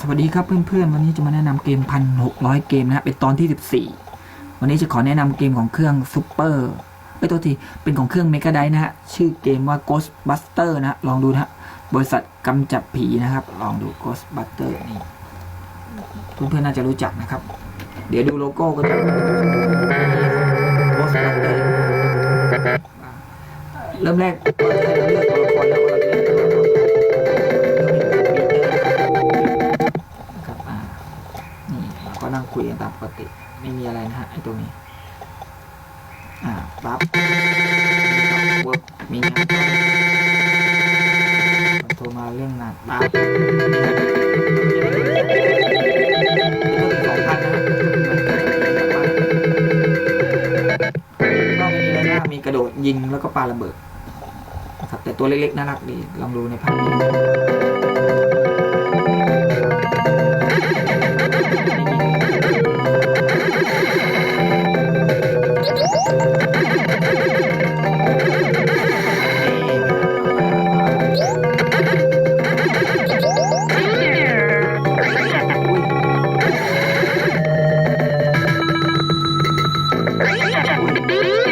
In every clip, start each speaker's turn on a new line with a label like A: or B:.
A: สวัสดีครับเพื่อนๆ วันนี้จะมาแนะนำเกมพันหกร้อยเกมนะฮะเป็นตอนที่สิบสี่วันนี้จะขอแนะนำเกมของเครื่องซูเปอร์ไอ้ตัวทีเป็นของเครื่องเมก a ไดนะฮะ ชื่อเกมว่า Ghost Buster นะฮะลองดูนะฮะบริษัทกำจัดผีนะครับ ลองดู Ghost Buster นี่เพื่อนๆน่าจะรู้จักนะครับ เดี๋ยวดูโลโก้ก็จะ Ghost Buster เริ่มแรกเราจะเลือกตัวละครแล้วเราจะเลือก คุยกันตามปกติ ไม่มีอะไรนะฮะไอ้ตรงนี้ อ่าปั๊บเวิร์กมีงานเข้าโทรมาเรื่องงานปั๊บสองพันนะก็มีอะไรมากมีกระโดดยิงแล้วก็ปาระเบิดครับแต่ตัวเล็กๆน่ารักดี ลองดูในภาพนี้ Mm-hmm.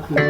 A: ก็ไม่มีอะไรมากนะก็คือไปเรื่อย